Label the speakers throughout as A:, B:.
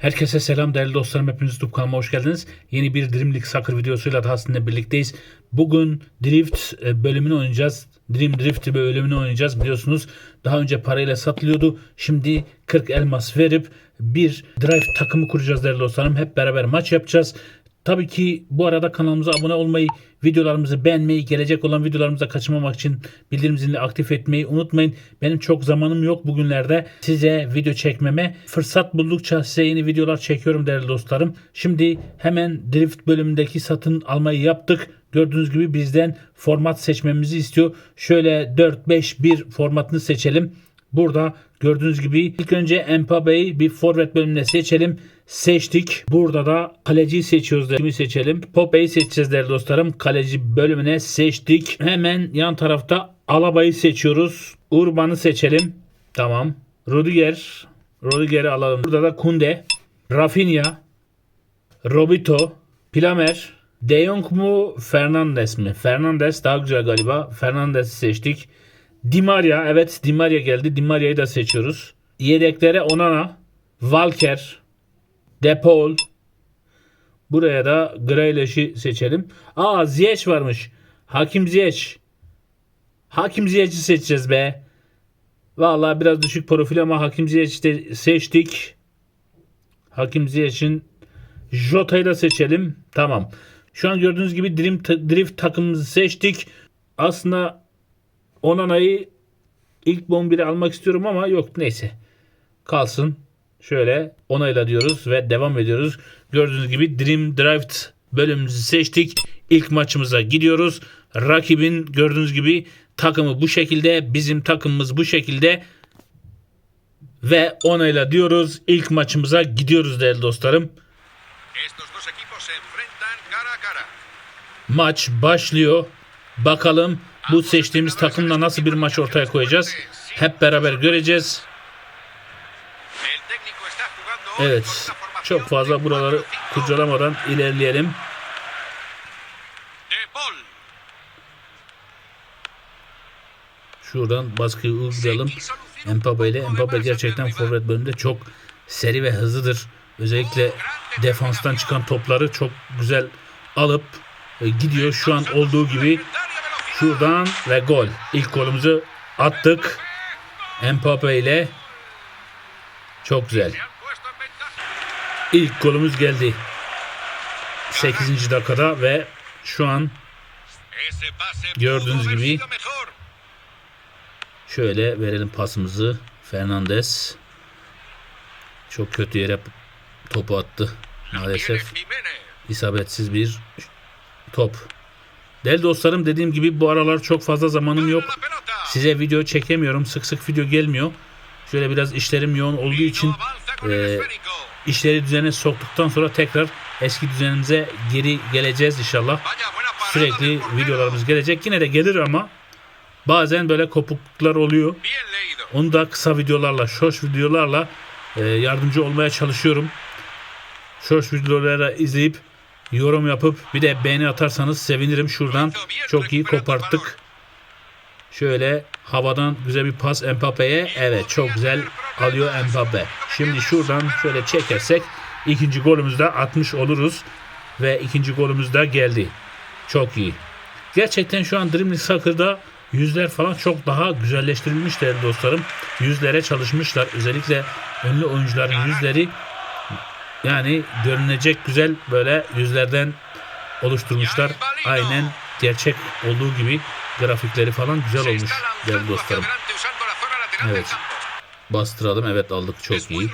A: Herkese selam değerli dostlarım. Hepiniz YouTube kanalıma hoş geldiniz. Yeni bir Dream League Soccer videosuyla daha sizinle birlikteyiz. Bugün Drift e, bölümünü oynayacağız. Dream Drift bölümünü oynayacağız. Biliyorsunuz daha önce parayla satılıyordu. Şimdi 40 elmas verip bir Drive takımı kuracağız değerli dostlarım. Hep beraber maç yapacağız. Tabii ki bu arada kanalımıza abone olmayı, videolarımızı beğenmeyi, gelecek olan videolarımıza kaçırmamak için bildirim zilini aktif etmeyi unutmayın. Benim çok zamanım yok bugünlerde. Size video çekmeme fırsat buldukça size yeni videolar çekiyorum değerli dostlarım. Şimdi hemen Drift bölümündeki satın almayı yaptık. Gördüğünüz gibi bizden format seçmemizi istiyor. Şöyle 4-5-1 formatını seçelim. Burada gördüğünüz gibi ilk önce Mbappé'yi bir forvet bölümüne seçelim. Seçtik. Burada da kaleciyi seçiyoruz. Kimi seçelim? Pope'yi seçeceğiz değerli dostlarım. Kaleci bölümüne seçtik. Hemen yan tarafta Alaba'yı seçiyoruz. Urban'ı seçelim. Tamam. Rudiger. Rudiger'i alalım. Burada da Kunde. Rafinha. Robito. Plamer. De Jong mu Fernandes mi? Fernandes daha güzel galiba. Fernandes'i seçtik. Di Maria evet Di Maria geldi. Di Maria'yı da seçiyoruz. Yedeklere Onana, Walker, De Paul. Buraya da Grealish'i seçelim. Aa Ziyech varmış. Hakim Ziyech. Hakim Ziyech'i seçeceğiz be. Vallahi biraz düşük profil ama Hakim Ziyech'i de seçtik. Hakim Ziyech'in Jota'yı da seçelim. Tamam. Şu an gördüğünüz gibi Dream Drift takımımızı seçtik. Aslında Onana'yı ilk 11'e almak istiyorum ama yok neyse. Kalsın. Şöyle onayla diyoruz ve devam ediyoruz. Gördüğünüz gibi Dream Drift bölümümüzü seçtik. İlk maçımıza gidiyoruz. Rakibin gördüğünüz gibi takımı bu şekilde. Bizim takımımız bu şekilde. Ve onayla diyoruz. İlk maçımıza gidiyoruz değerli dostlarım. Maç başlıyor. Bakalım bu seçtiğimiz takımla nasıl bir maç ortaya koyacağız. Hep beraber göreceğiz. Evet. Çok fazla buraları
B: 4-5-2.
A: kurcalamadan ilerleyelim. Şuradan baskıyı uygulayalım. Mbappe ile Mbappe gerçekten forvet bölümünde çok seri ve hızlıdır. Özellikle defanstan çıkan topları çok güzel alıp e, gidiyor. Şu an olduğu gibi şuradan ve gol. İlk golümüzü attık. Mbappe ile çok güzel. İlk golümüz geldi. 8. dakikada ve şu an Gördüğünüz gibi. Şöyle verelim pasımızı. Fernandes. Çok kötü yere topu attı. Maalesef isabetsiz bir top. Değerli dostlarım dediğim gibi bu aralar çok fazla zamanım yok. Size video çekemiyorum. Sık sık video gelmiyor. Şöyle biraz işlerim yoğun olduğu için e, işleri düzene soktuktan sonra tekrar eski düzenimize geri geleceğiz inşallah. Sürekli videolarımız gelecek. Yine de gelir ama bazen böyle kopukluklar oluyor. Onu da kısa videolarla, short videolarla e, yardımcı olmaya çalışıyorum. Short videoları izleyip yorum yapıp bir de beğeni atarsanız sevinirim. Şuradan çok iyi koparttık. Şöyle havadan güzel bir pas Mbappe'ye. Evet çok güzel alıyor Mbappe. Şimdi şuradan şöyle çekersek ikinci golümüzü de atmış oluruz. Ve ikinci golümüz de geldi. Çok iyi. Gerçekten şu an Dream Soccer'da yüzler falan çok daha güzelleştirilmiş değerli dostlarım. Yüzlere çalışmışlar. Özellikle ünlü oyuncuların yüzleri yani görünecek güzel böyle yüzlerden oluşturmuşlar. Aynen gerçek olduğu gibi grafikleri falan güzel olmuş değerli dostlarım. Evet. Bastıralım. Evet aldık çok iyi.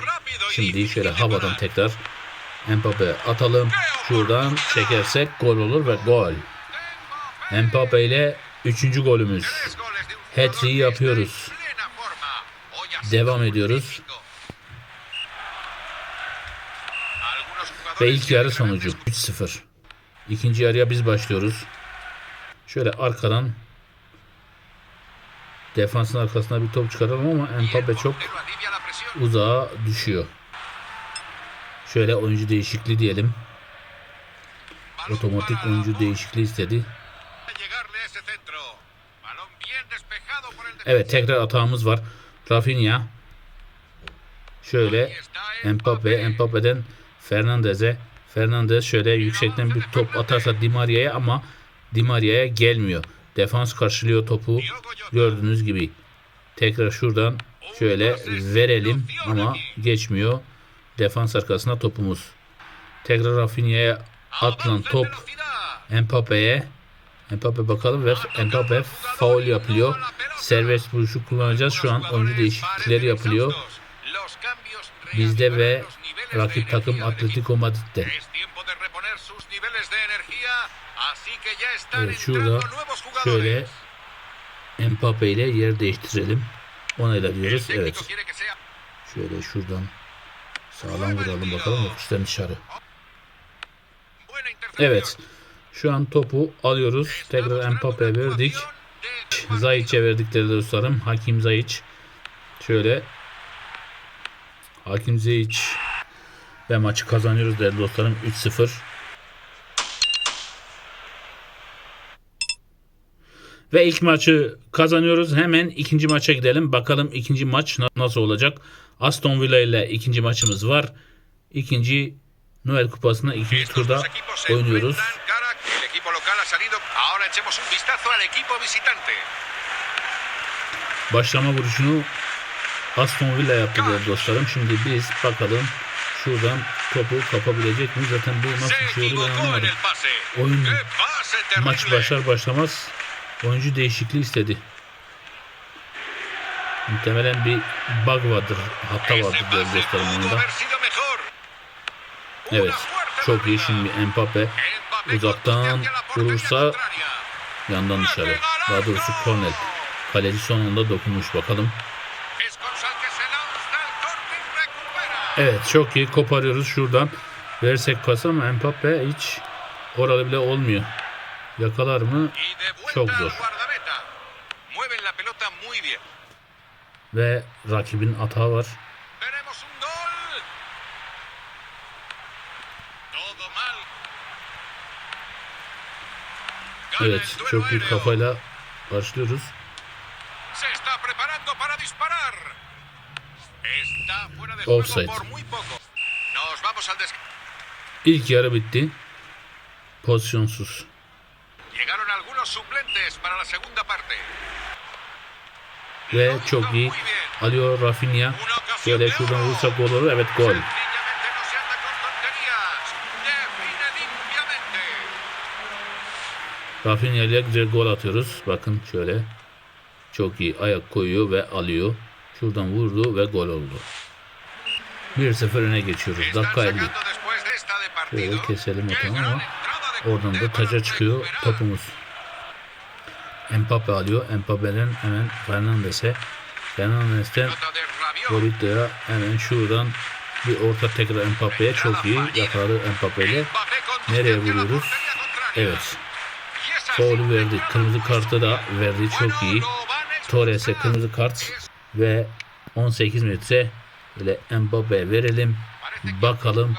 A: Şimdi şöyle havadan tekrar Mbappe atalım. Şuradan çekersek gol olur ve gol. Mbappe ile üçüncü golümüz.
B: Está
A: yapıyoruz. Devam ediyoruz. Ve ilk yarı sonucu 3-0. İkinci yarıya biz başlıyoruz. Şöyle arkadan defansın arkasına bir top çıkaralım ama Mbappe çok uzağa düşüyor. Şöyle oyuncu değişikliği diyelim. Otomatik oyuncu değişikliği istedi. Evet tekrar atağımız var. Rafinha. Şöyle Mbappe, Mbappe'den Fernandez'e. Fernandez şöyle yüksekten bir top atarsa Di Maria'ya ama Di Maria'ya gelmiyor. Defans karşılıyor topu. Gördüğünüz gibi. Tekrar şuradan şöyle verelim ama geçmiyor. Defans arkasına topumuz. Tekrar Rafinha'ya atılan top Mbappe'ye. Mbappe bakalım ve Mbappe faul yapılıyor. Serbest vuruşu kullanacağız. Şu an oyuncu değişiklikleri yapılıyor. Bizde ve rakip takım Atletico Madrid'de. Evet şurada şöyle Mbappe ile yer değiştirelim. Onayla diyoruz. Evet. Şöyle şuradan sağlam vuralım bakalım. Yokuştan dışarı. Evet. Şu an topu alıyoruz. Tekrar Mbappe verdik. Zayic'e verdik değerli dostlarım. Hakim Zayic. Şöyle Hakim Zayic ve maçı kazanıyoruz değerli dostlarım 3-0. Ve ilk maçı kazanıyoruz. Hemen ikinci maça gidelim. Bakalım ikinci maç na- nasıl olacak. Aston Villa ile ikinci maçımız var. İkinci Noel Kupası'nda ikinci turda oynuyoruz. Başlama vuruşunu Aston Villa yaptı dostlarım. Şimdi biz bakalım şuradan topu kapabilecek mi? Zaten bu nasıl bir şey oldu ben
B: equivocó en
A: anlamadım. Oyun maç başlar başlamaz oyuncu değişikliği istedi. Muhtemelen bir bug vardır, hata
B: Ese
A: vardır oyunda.
B: mejor. Una
A: Evet, çok iyi şimdi Mbappe uzaktan vurursa yandan dışarı. Daha doğrusu korner. Kaleci son anda dokunmuş bakalım. Evet çok iyi koparıyoruz şuradan. Versek pas ama Mbappe hiç oralı bile olmuyor. Yakalar mı? Çok zor. Ve rakibin hata var. Evet çok iyi
B: aéreo.
A: kafayla başlıyoruz.
B: Se está preparando para disparar. Está fuera de
A: Offside.
B: juego por muy poco. Nos vamos al descanso.
A: İlk yarı bitti. Pozisyonsuz.
B: Llegaron algunos suplentes para la segunda parte.
A: Ve çok iyi. Alıyor Rafinha. Şöyle şuradan vursak gol olur. Evet gol. Rafinha ile güzel gol atıyoruz. Bakın şöyle. Çok iyi. Ayak koyuyor ve alıyor. Şuradan vurdu ve gol oldu. 1-0 öne geçiyoruz. Dakika 50.
B: sacando después de esta de partido.
A: Şöyle keselim bakalım
B: gran
A: ama oradan da taca çıkıyor topumuz. Mbappe alıyor. Mbappe'den hemen Fernandes'e. Fernandes'ten. Boruta'ya hemen şuradan bir orta tekrar Mbappe'ye çok iyi yakaladı Mbappe ile. Nereye vuruyoruz? Evet. Faulü verdi. Kırmızı kartı da verdi. Çok iyi. Torres'e kırmızı kart ve 18 metre böyle Mbappe'ye verelim. Bakalım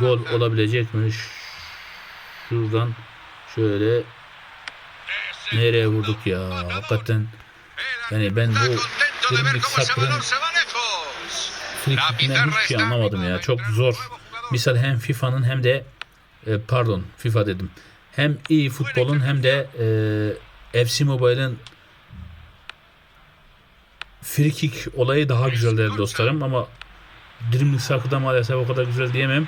A: gol olabilecek mi? Şuradan şöyle nereye vurduk ya? Hakikaten yani ben bu
B: La
A: kickinden
B: pizarra
A: hiçbir şey anlamadım ya. Çok zor. Misal hem FIFA'nın hem de e, pardon FIFA dedim. Hem iyi futbolun hem de e, FC Mobile'ın free kick olayı daha güzel değerli dostlarım ama Dreamlik Sakır'da maalesef o kadar güzel diyemem.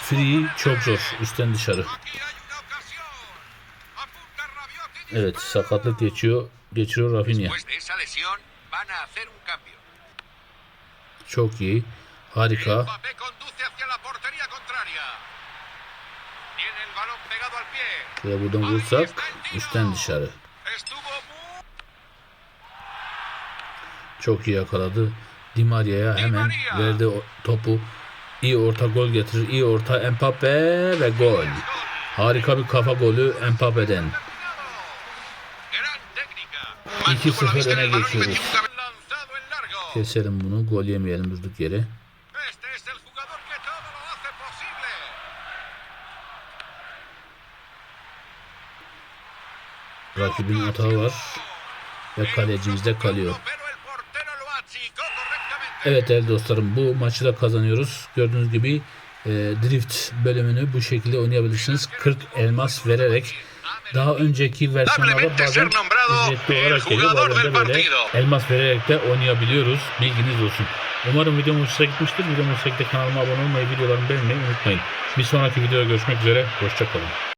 A: Free çok zor üstten dışarı. Evet sakatlık geçiyor. Geçiriyor Rafinha. Çok iyi. Harika. Ve buradan vursak üstten dışarı.
B: Estuvo muy
A: Çok iyi yakaladı. Di Maria'ya hemen verdi topu. İyi orta gol getirir. İyi orta Mbappe ve gol. Harika bir kafa golü Mbappe'den.
B: gran técnica.
A: 2-0
B: Mantuvo la vista en
A: öne geçiyoruz. Keselim bunu. Gol yemeyelim durduk yere. Rakibin hata var. Ve kalecimizde kalıyor. Evet değerli dostlarım bu maçı da kazanıyoruz. Gördüğünüz gibi e, drift bölümünü bu şekilde oynayabilirsiniz. 40 elmas vererek. Daha önceki versiyonlarda bazen ücretli olarak geliyor. Bazen de böyle elmas vererek de oynayabiliyoruz. Bilginiz olsun. Umarım videom hoşuna gitmiştir. Videom hoşuna gitti kanalıma abone olmayı, videolarımı beğenmeyi unutmayın. Bir sonraki videoda görüşmek üzere. Hoşçakalın.